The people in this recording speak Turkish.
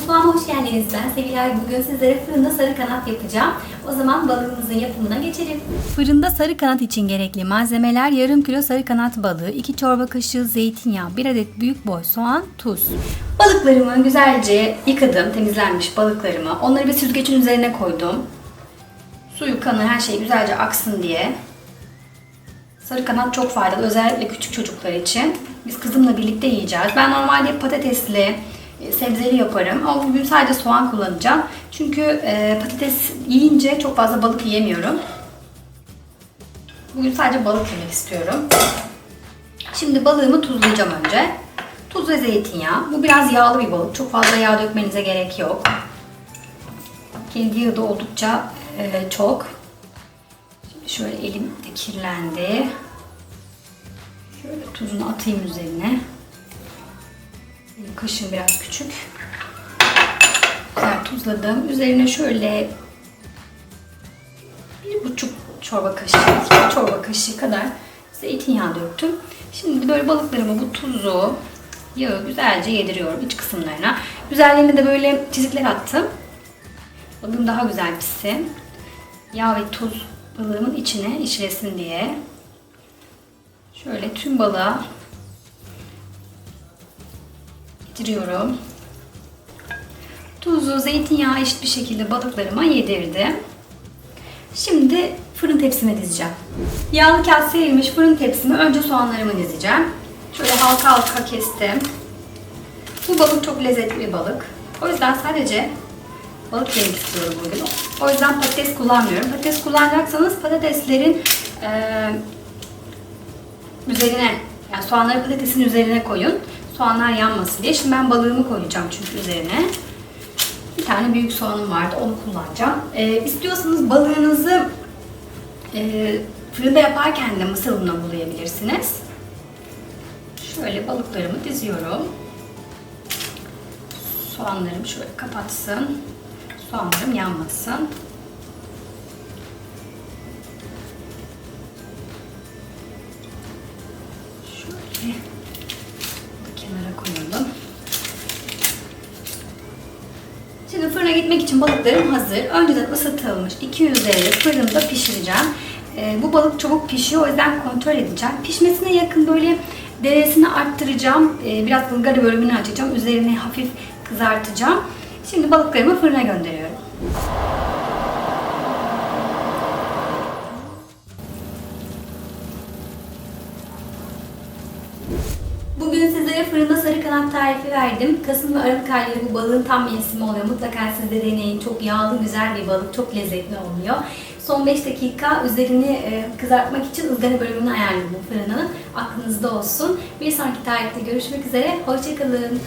Mutfağıma hoş geldiniz. Ben Sevilay. Bugün sizlere fırında sarı kanat yapacağım. O zaman balığımızın yapımına geçelim. Fırında sarı kanat için gerekli malzemeler yarım kilo sarı kanat balığı, 2 çorba kaşığı zeytinyağı, 1 adet büyük boy soğan, tuz. Balıklarımı güzelce yıkadım, temizlenmiş balıklarımı. Onları bir süzgecin üzerine koydum. Suyu, kanı, her şey güzelce aksın diye. Sarı kanat çok faydalı özellikle küçük çocuklar için. Biz kızımla birlikte yiyeceğiz. Ben normalde patatesli, sebzeli yaparım ama bugün sadece soğan kullanacağım. Çünkü e, patates yiyince çok fazla balık yiyemiyorum. Bugün sadece balık yemek istiyorum. Şimdi balığımı tuzlayacağım önce. Tuz ve zeytinyağı. Bu biraz yağlı bir balık. Çok fazla yağ dökmenize gerek yok. Kendi yağı da oldukça e, çok. Şimdi şöyle elim de kirlendi. Şöyle tuzunu atayım üzerine. Kaşığım biraz küçük. Güzel tuzladım. Üzerine şöyle bir buçuk çorba kaşığı, iki çorba kaşığı kadar zeytinyağı döktüm. Şimdi böyle balıklarıma bu tuzu, yağı güzelce yediriyorum iç kısımlarına. Üzerlerine de böyle çizikler attım. Balığım daha güzel pişsin. Yağ ve tuz balığımın içine işlesin diye. Şöyle tüm balığa getiriyorum. Tuzu, zeytinyağı eşit bir şekilde balıklarıma yedirdim. Şimdi fırın tepsime dizeceğim. Yağlı kağıt serilmiş fırın tepsime önce soğanlarımı dizeceğim. Şöyle halka halka kestim. Bu balık çok lezzetli bir balık. O yüzden sadece balık yemek istiyorum bugün. O yüzden patates kullanmıyorum. Patates kullanacaksanız patateslerin eee üzerine yani soğanları patatesin üzerine koyun. Soğanlar yanmasın diye. Şimdi ben balığımı koyacağım çünkü üzerine. Bir tane büyük soğanım vardı. Onu kullanacağım. Ee, istiyorsanız balığınızı e, fırında yaparken de mısır bulayabilirsiniz. Şöyle balıklarımı diziyorum. Soğanlarım şöyle kapatsın. Soğanlarım yanmasın. Şöyle bunu kenara koyalım. Şimdi fırına gitmek için balıklarım hazır. Önceden ısıtılmış 200 derece fırında pişireceğim. Ee, bu balık çabuk pişiyor o yüzden kontrol edeceğim. Pişmesine yakın böyle derecesini arttıracağım. Ee, biraz ılgara bölümünü açacağım. Üzerini hafif kızartacağım. Şimdi balıklarımı fırına gönderiyorum. Bugün sizlere fırında sarı kanat tarifi verdim. Kasım ve Aralık ayları bu balığın tam mevsimi oluyor. Mutlaka siz de deneyin. Çok yağlı, güzel bir balık. Çok lezzetli oluyor. Son 5 dakika üzerini e, kızartmak için ızgara bölümünü ayarladım fırının. Aklınızda olsun. Bir sonraki tarifte görüşmek üzere. Hoşçakalın.